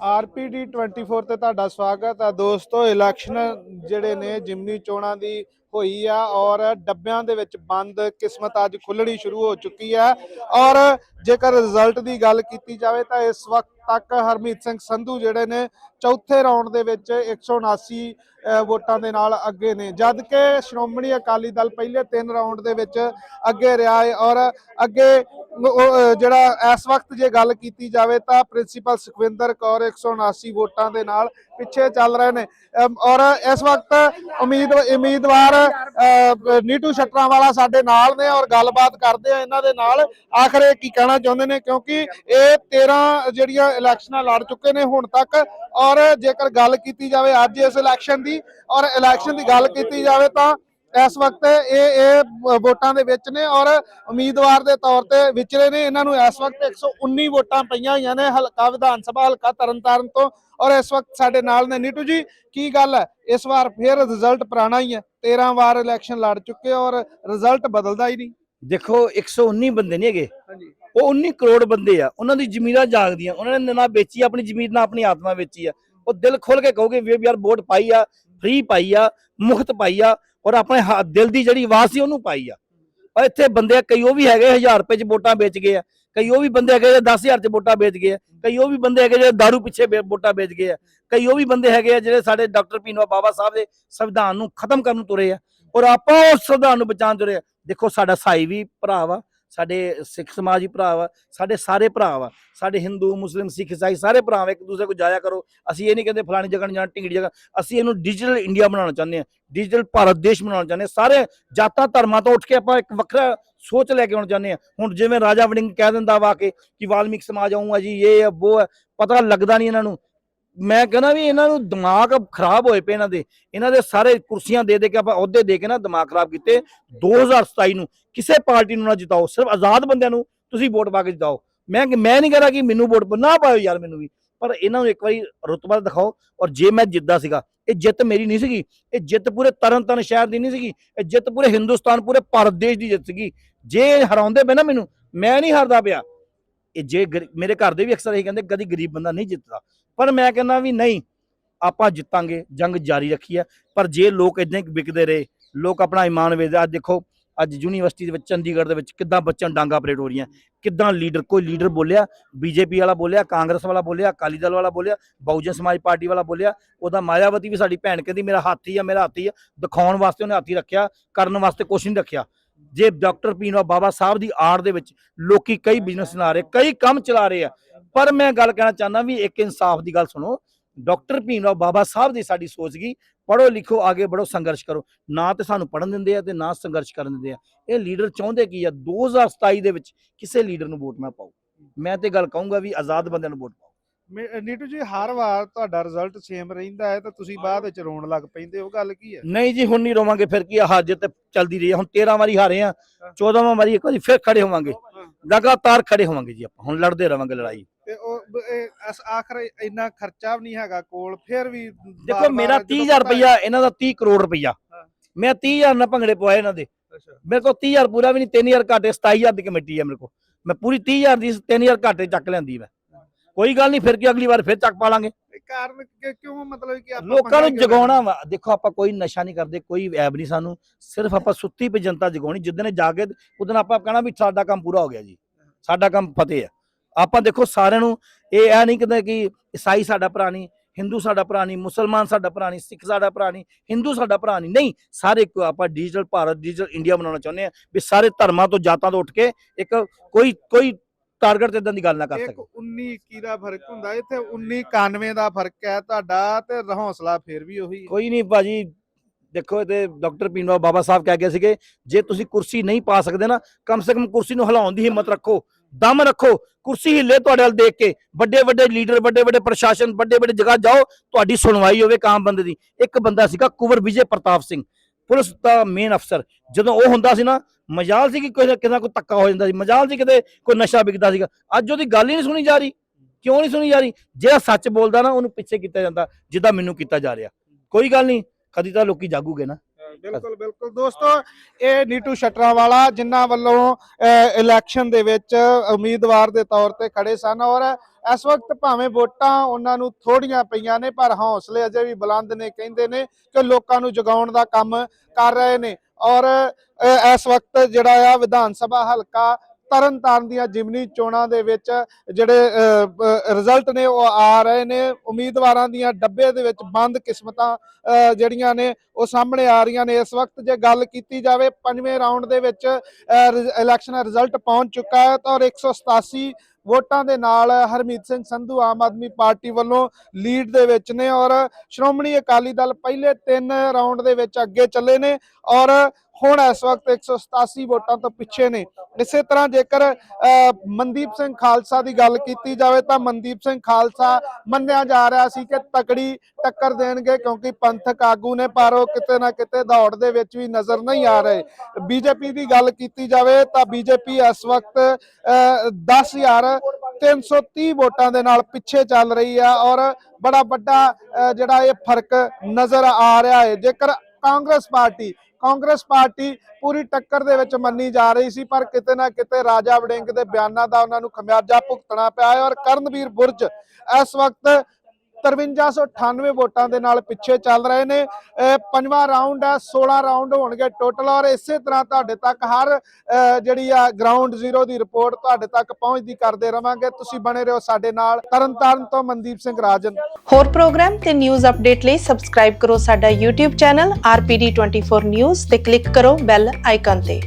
RPD 24 ਤੇ ਤੁਹਾਡਾ ਸਵਾਗਤ ਹੈ ਦੋਸਤੋ ਇਲੈਕਸ਼ਨ ਜਿਹੜੇ ਨੇ, ਜਿਮਨੀ ਚੋਣਾਂ ਦੀ ਹੋਈ ਆ ਔਰ ਡੱਬਿਆਂ ਦੇ ਵਿੱਚ ਬੰਦ ਕਿਸਮਤ ਅੱਜ ਖੁੱਲਣੀ ਸ਼ੁਰੂ ਹੋ ਚੁੱਕੀ ਹੈ ਔਰ ਜੇਕਰ ਰਿਜ਼ਲਟ ਦੀ ਗੱਲ ਕੀਤੀ ਜਾਵੇ ਤਾਂ ਇਸ ਵਕਤ ਤੱਕ ਹਰਮੀਤ ਸਿੰਘ ਸੰਧੂ ਜਿਹੜੇ ਨੇ ਚੌਥੇ ਰਾਉਂਡ ਦੇ ਵਿੱਚ 179 ਅ, ਵੋਟਾਂ ਦੇ ਨਾਲ ਅੱਗੇ ਨੇ। ਜਦ ਕਿ ਸ਼੍ਰੋਮਣੀ ਅਕਾਲੀ ਦਲ ਪਹਿਲੇ ਤਿੰਨ ਰਾਉਂਡ ਦੇ ਵਿੱਚ ਅੱਗੇ ਰਿਹਾ ਹੈ ਔਰ ਅੱਗੇ ਜਿਹੜਾ ਇਸ ਵਕਤ ਜੇ ਗੱਲ ਕੀਤੀ ਜਾਵੇ ਤਾਂ ਪ੍ਰਿੰਸੀਪਲ ਸੁਖਵਿੰਦਰ ਕੌਰ 179 ਵੋਟਾਂ ਦੇ ਨਾਲ ਪਿੱਛੇ ਚੱਲ ਰਹੇ ਨੇ। ਔਰ ਇਸ ਵਕਤ ਉਮੀਦ ਉਮੀਦਵਾਰ ਨੀਟੂ ਸ਼ਟਰਾਂ ਵਾਲਾ ਸਾਡੇ ਨਾਲ ਨੇ ਔਰ ਗੱਲਬਾਤ ਕਰਦੇ ਆ ਇਹਨਾਂ ਦੇ ਨਾਲ। ਆਖਰ ਇਹ ਕੀ ਕਹਿਣਾ ਚਾਹੁੰਦੇ ਨੇ? ਕਿਉਂਕਿ ਇਹ 13 ਜਿਹੜੀਆਂ ਇਲੈਕਸ਼ਨਾਂ ਲੜ ਚੁੱਕੇ ਨੇ ਹੁਣ ਤੱਕ ਔਰ ਜੇਕਰ ਗੱਲ ਕੀਤੀ ਜਾਵੇ ਅੱਜ ਇਸ ਇਲੈਕਸ਼ਨ ਦੀ ਔਰ ਇਲੈਕਸ਼ਨ ਦੀ ਗੱਲ ਕੀਤੀ ਜਾਵੇ ਤਾਂ ਇਸ ਵਕਤ ਇਹ ਇਹ ਵੋਟਾਂ ਦੇ ਵਿੱਚ ਨੇ ਔਰ ਉਮੀਦਵਾਰ ਦੇ ਤੌਰ ਤੇ ਵਿਚਰੇ ਨੇ। ਇਹਨਾਂ ਨੂੰ ਇਸ ਵਕਤ 119 ਵੋਟਾਂ ਪਈਆਂ ਹੋਈਆਂ ਨੇ ਹਲਕਾ ਵਿਧਾਨ ਸਭਾ ਹਲਕਾ ਤਰਨਤਾਰਨ ਤੋਂ। ਔਰ ਇਸ ਵਕਤ ਸਾਡੇ ਨਾਲ ਨੇ ਨੀਟੂ ਜੀ ਕੀ ਗੱਲ ਹੈ? ਇਸ ਵਾਰ ਫੇਰ ਰਿਜ਼ਲਟ ਪੁਰਾਣਾ ਹੀ ਹੈ। 13 ਵਾਰ ਇਲੈਕਸ਼ਨ ਲੜ ਚੁੱਕੇ ਔਰ ਰਿਜ਼ਲਟ ਬਦਲਦਾ ਹੀ ਨਹੀਂ। ਦੇਖੋ 119 ਬੰਦੇ ਨਹੀਂ ਹੈਗੇ। ਹਾਂਜੀ। ਉਹ 19 ਕਰੋੜ ਬੰਦੇ ਆ, ਉਹਨਾਂ ਦੀ ਜ਼ਮੀਨਾਂ ਜਾਗਦੀਆਂ, ਉਹਨਾਂ ਨੇ ਨਾ ਵੇਚੀ, ਆਪਣੀ ਜ਼ਮੀਰ ਨਾ ਆਪਣੀ ਆਤਮਾ ਵੇਚੀ ਆ। ਉਹ ਦਿਲ ਖੋਲ ਕੇ ਕਹੋਗੇ ਵੀ ਯਾਰ ਵੋਟ ਪਾਈ ਆ ਫ੍ਰੀ ਪਾਈ ਆ, ਮੁਫਤ ਪਾਈ ਆ, ਔਰ ਆਪਣੇ ਹ- ਦਿਲ ਦੀ ਜਿਹੜੀ ਆਵਾਜ਼ ਸੀ ਉਹਨੂੰ ਪਾਈ ਆ। ਔਰ ਇੱਥੇ ਬੰਦੇ ਕਈ ਉਹ ਵੀ ਹੈਗੇ 1000 ਰੁਪਏ ਚ ਵੋਟਾਂ ਵੇਚ ਗਏ ਆ। ਕਈ ਉਹ ਵੀ ਬੰਦੇ ਹੈਗੇ ਜਿਹੜੇ 10000 ਚ ਵੋਟਾਂ ਵੇਚ ਗਏ ਆ। ਕਈ ਉਹ ਵੀ ਬੰਦੇ ਹੈਗੇ ਜਿਹੜੇ दारू ਪਿੱਛੇ ਵੋਟਾਂ ਵੇਚ ਗਏ ਆ। ਕਈ ਉਹ ਵੀ ਬੰਦੇ ਹੈਗੇ ਆ, ਜਿਹੜੇ ਸਾਡੇ ਡਾਕਟਰ ਪੀਨਵਾ ਬਾਬਾ ਸਾਹਿਬ ਦੇ ਸੰਵਿਧਾਨ ਨੂੰ ਖਤਮ ਕਰਨ ਨੂੰ ਤੁਰੇ ਆ। ਔਰ ਆਪਾਂ ਉਸ ਸੰਵਿਧਾਨ ਨੂੰ ਬਚਾਉਣ ਤੁਰੇ ਆ। ਦੇਖੋ ਸਾਡਾ ਸਾਈ ਵੀ ਭਰਾ ਵਾ। ਸਾਡੇ ਸਿੱਖ ਸਮਾਜ ਹੀ ਭਰਾ ਵਾ, ਸਾਡੇ ਸਾਰੇ ਭਰਾ ਵਾ, ਸਾਡੇ ਹਿੰਦੂ, ਮੁਸਲਿਮ, ਸਿੱਖ, ਇਸਾਈ ਸਾਰੇ ਭਰਾ ਵਾ, ਇੱਕ ਦੂਸਰੇ ਕੋਲ ਜਾਇਆ ਕਰੋ। ਅਸੀਂ ਇਹ ਨਹੀਂ ਕਹਿੰਦੇ ਫਲਾਣੀ ਜਗ੍ਹਾ ਨਹੀਂ ਜਾਣਾ, ਢਿੰਗੜੀ ਜਗ੍ਹਾ, ਅਸੀਂ ਇਹਨੂੰ ਡਿਜੀਟਲ ਇੰਡੀਆ ਬਣਾਉਣਾ ਚਾਹੁੰਦੇ ਹਾਂ ਡਿਜੀਟਲ ਭਾਰਤ ਦੇਸ਼ ਬਣਾਉਣਾ ਚਾਹੁੰਦੇ ਹਾਂ। ਸਾਰੇ ਜਾਤਾਂ, ਧਰਮਾਂ ਤੋਂ ਉੱਠ ਕੇ ਆਪਾਂ ਇੱਕ ਵੱਖਰਾ ਸੋਚ ਲੈ ਕੇ ਆਉਣਾ ਚਾਹੁੰਦੇ ਹਾਂ। ਹੁਣ ਜਿਵੇਂ ਰਾਜਾ ਵੜਿੰਗ ਕਹਿ ਦਿੰਦਾ ਵਾ ਕਿ ਕਿ ਵਾਲਮੀਕ ਸਮਾਜ ਆਉਂਗਾ ਜੀ, ਇਹ ਹੈ ਉਹ ਹੈ ਪਤਾ ਲੱਗਦਾ ਨਹੀਂ ਇਹਨਾਂ ਨੂੰ। ਮੈਂ ਕਹਿੰਦਾ ਵੀ ਇਹਨਾਂ ਨੂੰ ਦਿਮਾਗ ਖਰਾਬ ਹੋਏ ਪਏ ਇਹਨਾਂ ਦੇ। ਇਹਨਾਂ ਦੇ ਸਾਰੇ ਕੁਰਸੀਆਂ ਦੇ ਦੇ ਕੇ ਆਪਾਂ ਅਹੁਦੇ ਦੇ ਕੇ ਨਾ ਦਿਮਾਗ ਖਰਾਬ ਕੀਤੇ। 2027 ਨੂੰ ਕਿਸੇ ਪਾਰਟੀ ਨੂੰ ਨਾ ਜਿਤਾਓ ਸਿਰਫ ਆਜ਼ਾਦ ਬੰਦਿਆਂ ਨੂੰ ਤੁਸੀਂ ਵੋਟ ਪਾ ਕੇ ਜਿਤਾਓ। ਮੈਂ ਮੈਂ ਨਹੀਂ ਕਹਿੰਦਾ ਕਿ ਮੈਨੂੰ ਵੋਟ ਨਾ ਪਾਓ ਯਾਰ ਮੈਨੂੰ ਵੀ। ਪਰ ਇਹਨਾਂ ਨੂੰ ਇੱਕ ਵਾਰੀ ਰੁਤਬਾ ਦਿਖਾਓ ਔਰ ਜੇ ਮੈਂ ਜਿੱਦਾ ਸੀਗਾ ਇਹ ਜਿੱਤ ਮੇਰੀ ਨਹੀਂ ਸੀਗੀ। ਇਹ ਜਿੱਤ ਪੂਰੇ ਤਰਨਤਾਰਨ ਸ਼ਹਿਰ ਦੀ ਨਹੀਂ ਸੀਗੀ। ਇਹ ਜਿੱਤ ਪੂਰੇ ਹਿੰਦੁਸਤਾਨ ਪੂਰੇ ਭਾਰਤ ਦੇਸ਼ ਦੀ ਜਿੱਤ ਸੀਗੀ। ਜੇ ਹਰਾਉਂਦੇ ਪਏ ਨਾ ਮੈਨੂੰ ਮੈਂ ਨਹੀਂ ਹਾਰਦਾ ਪਿਆ। ਇਹ ਜੇ ਮੇਰੇ ਘਰ ਦੇ ਵੀ ਅਕਸਰ ਇਹ ਕਹਿੰਦੇ ਕਦੀ ਗਰੀਬ ਬੰਦਾ ਨਹੀਂ ਜਿੱਤਦਾ। ਪਰ ਮੈਂ ਕਹਿੰਦਾ ਵੀ ਨਹੀਂ, ਆਪਾਂ ਜਿੱਤਾਂਗੇ, ਜੰਗ ਜਾਰੀ ਰੱਖੀ ਹੈ ਪਰ ਜੇ ਲੋਕ ਇਦਾਂ ਹੀ ਵਿਕਦੇ ਰਹੇ, ਲੋਕ ਆਪਣਾ ਇਮਾਨ ਵੇਚਦੇ ਅੱਜ ਦੇਖੋ, ਅੱਜ ਯੂਨੀਵਰਸਿਟੀ ਦੇ ਵਿੱਚ, ਚੰਡੀਗੜ੍ਹ ਦੇ ਵਿੱਚ ਕਿੱਦਾਂ ਬੱਚਿਆਂ ਨੂੰ ਡਾਂਗਾ ਪਰੇਡ ਹੋ ਰਹੀਆਂ। ਕਿੱਦਾਂ ਲੀਡਰ, ਕੋਈ ਲੀਡਰ ਬੋਲਿਆ, ਬੀਜੇਪੀ ਵਾਲਾ ਬੋਲਿਆ, ਕਾਂਗਰਸ ਵਾਲਾ ਬੋਲਿਆ, ਅਕਾਲੀ ਦਲ ਵਾਲਾ ਬੋਲਿਆ, ਬਹੁਜਨ ਸਮਾਜ ਪਾਰਟੀ ਵਾਲਾ ਬੋਲਿਆ, ਉਹਦਾ ਮਾਇਆਵਤੀ ਵੀ ਸਾਡੀ ਭੈਣ ਕਹਿੰਦੀ, ਮੇਰਾ ਹਾਥੀ ਆ, ਮੇਰਾ ਹਾਥੀ ਆ। ਦਿਖਾਉਣ ਵਾਸਤੇ ਉਹਨੇ ਹਾਥੀ ਰੱਖਿਆ, ਕਰਨ ਵਾਸਤੇ ਕੁਛ ਨਹੀਂ ਰੱਖਿਆ। ਜੇ ਡਾਕਟਰ ਪੀਨਵਾ ਬਾਬਾ ਸਾਹਿਬ ਦੀ ਆੜ ਦੇ ਵਿੱਚ ਲੋਕੀ ਕਈ ਬਿਜ਼ਨਸ ਚਲਾ ਰਹੇ, ਕਈ ਕੰਮ ਚਲਾ ਰਹੇ ਆ ਪਰ ਮੈਂ ਗੱਲ ਕਹਿਣਾ ਚਾਹੁੰਦਾ ਵੀ ਇੱਕ ਇਨਸਾਫ ਦੀ ਗੱਲ ਸੁਣੋ ਡਾਕਟਰ ਭੀਮਰਾਓ ਬਾਬਾ ਸਾਹਿਬ ਦੀ ਸਾਡੀ ਸੋਚ ਗਈ ਪੜੋ ਲਿਖੋ ਆਗੇ ਬੜੋ ਸੰਘਰਸ਼ ਕਰੋ ਨਾ ਤੇ ਸਾਨੂੰ ਪੜਨ ਦਿੰਦੇ ਆ ਤੇ ਨਾ ਸੰਘਰਸ਼ ਕਰਨ ਦਿੰਦੇ ਆ। ਇਹ ਲੀਡਰ ਚਾਹੁੰਦੇ ਕੀ ਆ? 2027 ਦੇ ਵਿੱਚ ਕਿਸੇ ਲੀਡਰ ਨੂੰ ਵੋਟ ਨਾ ਪਾਓ। ਮੈਂ ਤੇ ਗੱਲ ਕਹੂੰਗਾ ਵੀ ਆਜ਼ਾਦ ਬੰਦਿਆਂ ਨੂੰ ਵੋਟ ਪਾਓ। ਨੀਟੂ ਜੀ ਹਰ ਵਾਰ ਤੁਹਾਡਾ ਰਿਜ਼ਲਟ ਸੇਮ ਰਹਿੰਦਾ ਹੈ ਤਾਂ ਤੁਸੀਂ ਬਾਅਦ ਵਿੱਚ ਰੋਣ ਲੱਗ ਪੈਂਦੇ ਉਹ ਗੱਲ ਕੀ ਹੈ? ਨਹੀਂ ਜੀ ਹੁਣ ਨਹੀਂ ਰੋਵਾਂਗੇ ਫਿਰ ਕੀ ਆ? ਹਾਰ ਜਿੱਤ ਚੱਲਦੀ ਰਹੀ। ਹੁਣ 13 ਵਾਰੀ ਹਾਰੇ ਆ 14ਵਾਂ ਵਾਰੀ ਇੱਕ ਵਾਰੀ ਫਿਰ ਖੜੇ ਹੋਵਾਂਗੇ। ਲਗਾਤਾਰ ਖੜੇ ਹੋਵਾਂਗੇ ਜੀ ਆਪਾਂ। ਹੁਣ ਲੜਦੇ ਰਵਾਂਗੇ ਲੜਾਈ। ਤੇ ਉਹ ਇਹ ਅਸ- ਆਖਰ ਇੰਨਾ ਖਰਚਾ ਵੀ ਨਹੀਂ ਹੈਗਾ ਕੋਲ ਫਿਰ ਵੀ ਦੇਖੋ ਮੇਰਾ ਜਦੋਂ 30000 ਪਤਾ- ਰੁਪਇਆ ਇਹਨਾਂ ਦਾ 30 ਕਰੋੜ ਰੁਪਇਆ ਹਾਂ। ਮੈਂ 30000 ਨਾਲ ਭੰਗੜੇ ਪਵਾਏ ਇਹਨਾਂ ਦੇ। ਅੱਛਾ। ਮੇਰੇ ਕੋਲ 30000 ਪੂਰਾ ਵੀ ਨਹੀਂ 3000 ਘਾਟੇ 27000 ਦੀ ਕਮੇਟੀ ਹੈ ਮੇਰੇ ਕੋਲ। ਮੈਂ ਪੂਰੀ 30000 ਦੀ 3000 ਘਾਟੇ ਚੱਕ ਲੈਂਦੀ ਮੈਂ। ਕੋਈ ਗੱਲ ਨਹੀਂ ਫਿਰ ਕੀ ਅਗਲੀ ਵਾਰ ਫਿਰ ਚੱਕ ਪਾ ਲਾਂਗੇ। ਇਹ ਕਾਰਨ ਕਿ- ਕਿਉਂ? ਮਤਲਬ ਕਿ ਆਪਾਂ ਲੋਕਾਂ ਪੰਗਾ ਨੂੰ ਕਿਉਂ ਜਗਾਉਣਾ ਵਾ। ਦੇਖੋ ਆਪਾਂ ਕੋਈ ਨਸ਼ਾ ਨਹੀਂ ਕਰਦੇ ਕੋਈ ਐਬ ਨਹੀਂ ਸਾਨੂੰ। ਸਿਰਫ ਆਪਾਂ ਸੁੱਤੀ ਪਈ ਜਨਤਾ ਜਗਾਉਣੀ। ਜਿੱਦਣ ਜਾਗੇ ਉਦੋਂ ਆਪਾਂ ਕਹਿਣਾ ਵੀ ਸਾਡਾ ਕੰਮ ਪੂਰਾ ਹੋ ਗਿਆ ਜੀ। ਸਾਡਾ ਕੰਮ ਫਤਿਹ ਹੈ। ਆਪਾਂ ਦੇਖੋ ਸਾਰਿਆਂ ਨੂੰ ਇਹ ਇਹ ਨਹੀਂ ਕਹਿੰਦੇ ਕਿ ਈਸਾਈ ਸਾਡਾ ਭਰਾ ਨਹੀਂ ਹਿੰਦੂ ਸਾਡਾ ਭਰਾ ਨਹੀਂ ਮੁਸਲਮਾਨ ਸਾਡਾ ਭਰਾ ਨਹੀਂ ਸਿੱਖ ਸਾਡਾ ਭਰਾ ਨਹੀਂ ਹਿੰਦੂ ਸਾਡਾ ਭਰਾ ਨਹੀਂ। ਨਹੀਂ ਸਾਰੇ ਇੱਕੋ ਆਪਾਂ ਡਿਜੀਟਲ ਭਾਰਤ ਡਿਜੀਟਲ ਇੰਡੀਆ ਬਣਾਉਣਾ ਚਾਹੁੰਦੇ ਆ ਵੀ ਸਾਰੇ ਧਰਮਾਂ ਤੋਂ ਜਾਤਾਂ ਤੋਂ ਉੱਠ ਕੇ ਇੱਕ ਕੋਈ ਕੋਈ ਟਾਰਗੇਟ ਤੇ ਇਦਾਂ ਦੀ ਗੱਲ ਨਾ ਕਰ ਸਕੇ 19 21 ਦਾ ਫ਼ਰਕ ਹੁੰਦਾ ਇੱਥੇ 19 91 ਦਾ ਫ਼ਰਕ ਹੈ ਤੁਹਾਡਾ ਤੇ ਹੌਸਲਾ ਫਿਰ ਵੀ ਉਹੀ। ਕੋਈ ਨਹੀਂ ਭਾਜੀ ਦੇਖੋ ਤੇ ਡਾਕਟਰ ਪੀਨਵਾ ਬਾਬਾ ਸਾਹਿਬ ਕਹਿ ਗਏ ਸੀਗੇ ਜੇ ਤੁਸੀਂ ਕੁਰਸੀ ਨਹੀਂ ਪਾ ਸਕਦੇ ਨਾ ਕਮ ਸੇ ਕਮ ਕੁਰਸੀ ਨੂੰ ਹਿਲਾਉਣ ਦੀ ਹਿੰਮਤ ਰੱਖੋ। ਦਮ ਰੱਖੋ, ਕੁਰਸੀ ਹਿੱਲੇ ਤੁਹਾਡੇ ਵੱਲ ਦੇਖ ਕੇ, ਵੱਡੇ ਵੱਡੇ ਲੀਡਰ, ਵੱਡੇ ਵੱਡੇ ਪ੍ਰਸ਼ਾਸਨ, ਵੱਡੇ ਵੱਡੇ ਜਗ੍ਹਾ ਜਾਓ, ਤੁਹਾਡੀ ਸੁਣਵਾਈ ਹੋਵੇ ਕਾਮ ਬੰਦੇ ਦੀ। ਇੱਕ ਬੰਦਾ ਸੀਗਾ ਕੁਵਰ ਵਿਜੇ ਪ੍ਰਤਾਪ ਸਿੰਘ, ਪੁਲਿਸ ਦਾ ਮੇਨ ਅਫਸਰ ਜਦੋਂ ਉਹ ਹੁੰਦਾ ਸੀ ਨਾ, ਮਜਾਲ ਸੀ ਕਿ ਕਿਸੇ ਕਿਹਦਾ ਕੋਈ ਧੱਕਾ ਹੋ ਜਾਂਦਾ ਸੀ, ਮਜਾਲ ਸੀ ਕਿਤੇ ਕੋਈ ਨਸ਼ਾ ਵਿਕਦਾ ਸੀਗਾ। ਅੱਜ ਉਹਦੀ ਗੱਲ ਹੀ ਨਹੀਂ ਸੁਣੀ ਜਾ ਰਹੀ, ਕਿਉਂ ਨਹੀਂ ਸੁਣੀ ਜਾ ਰਹੀ? ਜਿਹੜਾ ਸੱਚ ਬੋਲਦਾ ਨਾ, ਉਹਨੂੰ ਪਿੱਛੇ ਕੀਤਾ ਜਾਂਦਾ, ਜਿੱਦਾਂ ਮੈਨੂੰ ਕੀਤਾ ਜਾ ਰਿਹਾ। ਕੋਈ ਗੱਲ ਨਹੀਂ, ਕਦੀ ਤਾਂ ਲੋਕੀ ਜਾਗੂਗੇ ਨਾ। ਬਿਲਕੁਲ ਬਿਲਕੁਲ। ਦੋਸਤੋ ਇਹ ਨੀਟੂ ਸ਼ਟਰਾਂ ਵਾਲਾ ਜਿਨ੍ਹਾਂ ਵੱਲੋਂ ਇਲੈਕਸ਼ਨ ਦੇ ਵਿੱਚ ਉਮੀਦਵਾਰ ਦੇ ਤੌਰ ਤੇ ਖੜੇ ਸਨ ਔਰ ਇਸ ਵਕਤ ਭਾਵੇਂ ਵੋਟਾਂ ਉਹਨਾਂ ਨੂੰ ਥੋੜੀਆਂ ਪਈਆਂ ਨੇ ਪਰ ਹੌਸਲੇ ਅਜੇ ਵੀ ਬੁਲੰਦ ਨੇ ਕਹਿੰਦੇ ਨੇ ਕਿ ਲੋਕਾਂ ਨੂੰ ਜਗਾਉਣ ਦਾ ਕੰਮ ਕਰ ਰਹੇ ਨੇ। ਔਰ ਇਸ ਵਕਤ ਜਿਹੜਾ ਆ ਵਿਧਾਨ ਸਭਾ ਹਲਕਾ ਤਰਨਤਾਰਨ ਦੀਆਂ ਜਿਮਨੀ ਚੋਣਾਂ ਦੇ ਵਿੱਚ ਜਿਹੜੇ ਰਿਜ਼ਲਟ ਨੇ ਉਹ ਆ ਰਹੇ ਨੇ। ਉਮੀਦਵਾਰਾਂ ਦੀਆਂ ਡੱਬੇ ਦੇ ਵਿੱਚ ਬੰਦ ਕਿਸਮਤਾਂ ਜਿਹੜੀਆਂ ਨੇ ਉਹ ਸਾਹਮਣੇ ਆ ਰਹੀਆਂ ਨੇ। ਇਸ ਵਕਤ ਜੇ ਗੱਲ ਕੀਤੀ ਜਾਵੇ, ਪੰਜਵੇਂ ਰਾਉਂਡ ਦੇ ਵਿੱਚ ਇਲੈਕਸ਼ਨ ਦਾ ਰਿਜ਼ਲਟ ਪਹੁੰਚ ਚੁੱਕਾ ਹੈ ਤਾਂ ਔਰ 187 ਵੋਟਾਂ ਦੇ ਨਾਲ ਹਰਮੀਤ ਸਿੰਘ ਸੰਧੂ ਆਮ ਆਦਮੀ ਪਾਰਟੀ ਵੱਲੋਂ ਲੀਡ ਦੇ ਵਿੱਚ ਨੇ ਔਰ ਸ਼੍ਰੋਮਣੀ ਅਕਾਲੀ ਦਲ ਪਹਿਲੇ ਤਿੰਨ ਰਾਉਂਡ ਦੇ ਵਿੱਚ ਅੱਗੇ ਚੱਲੇ ਨੇ ਔਰ ਹੁਣ ਇਸ ਵਕਤ 187 ਵੋਟਾਂ ਤੋਂ ਪਿੱਛੇ ਨੇ। ਇਸੇ ਤਰ੍ਹਾਂ ਜੇਕਰ ਮਨਦੀਪ ਸਿੰਘ ਖਾਲਸਾ ਦੀ ਗੱਲ ਕੀਤੀ ਜਾਵੇ ਤਾਂ ਮਨਦੀਪ ਸਿੰਘ ਖਾਲਸਾ ਮੰਨਿਆ ਜਾ ਰਿਹਾ ਸੀ ਕਿ ਤਕੜੀ ਟੱਕਰ ਦੇਣਗੇ ਕਿਉਂਕਿ ਪੰਥਕ ਆਗੂ ਨੇ ਪਰ ਉਹ ਕਿਤੇ ਨਾ ਕਿਤੇ ਦੌੜ ਦੇ ਵਿੱਚ ਵੀ ਨਜ਼ਰ ਨਹੀਂ ਆ ਰਹੇ। ਬੀਜੇਪੀ ਦੀ ਗੱਲ ਕੀਤੀ ਜਾਵੇ ਤਾਂ ਬੀਜੇਪੀ ਇਸ ਵਕਤ ਅਹ, 10330 ਵੋਟਾਂ ਦੇ ਨਾਲ ਪਿੱਛੇ ਚੱਲ ਰਹੀ ਹੈ ਔਰ ਬੜਾ ਵੱਡਾ ਜਿਹੜਾ ਇਹ ਫ਼ਰਕ ਨਜ਼ਰ ਆ ਰਿਹਾ ਹੈ। ਜੇਕਰ ਕਾਂਗਰਸ ਪਾਰਟੀ ਕਾਂਗਰਸ ਪਾਰਟੀ ਪੂਰੀ ਟੱਕਰ ਦੇ ਵਿੱਚ ਮੰਨੀ ਜਾ ਰਹੀ ਸੀ, ਪਰ ਕਿਤੇ ਨਾ ਕਿਤੇ ਰਾਜਾ ਵੜਿੰਗ ਦੇ ਬਿਆਨਾਂ ਦਾ ਉਹਨਾਂ ਨੂੰ ਖਮਿਆਜਾ ਭੁਗਤਣਾ ਪਿਆ ਹੈ ਔਰ ਕਰਨਵੀਰ ਬੁਰਜ ਇਸ ਵਕਤ 5398 ਵੋਟਾਂ ਦੇ ਨਾਲ ਪਿੱਛੇ ਚੱਲ ਰਹੇ ਨੇ। ਪੰਜਵਾਂ ਰਾਉਂਡ ਹੈ 16 ਰਾਉਂਡ ਹੋਣਗੇ ਟੋਟਲ। ਔਰ ਇਸੇ ਤਰ੍ਹਾਂ ਤੁਹਾਡੇ ਤੱਕ ਹਰ ਜਿਹੜੀ ਆ ਗਰਾਊਂਡ ਜ਼ੀਰੋ ਦੀ ਰਿਪੋਰਟ ਤੁਹਾਡੇ ਤੱਕ ਪਹੁੰਚਦੀ ਕਰਦੇ ਰਵਾਂਗੇ। ਤੁਸੀਂ ਬਣੇ ਰਹੋ ਸਾਡੇ ਨਾਲ, ਤਰਨਤਾਰਨ ਤੋਂ ਮਨਦੀਪ ਸਿੰਘ ਰਾਜਨ। ਹੋਰ ਪ੍ਰੋਗਰਾਮ ਤੇ ਨਿਊਜ਼ ਅਪਡੇਟ ਲਈ ਸਬਸਕ੍ਰਾਈਬ ਕਰੋ ਸਾਡਾ YouTube ਚੈਨਲ RPD24 News ਤੇ ਕਲਿੱਕ ਕਰੋ ਬੈਲ ਆਈਕਨ ਤੇ।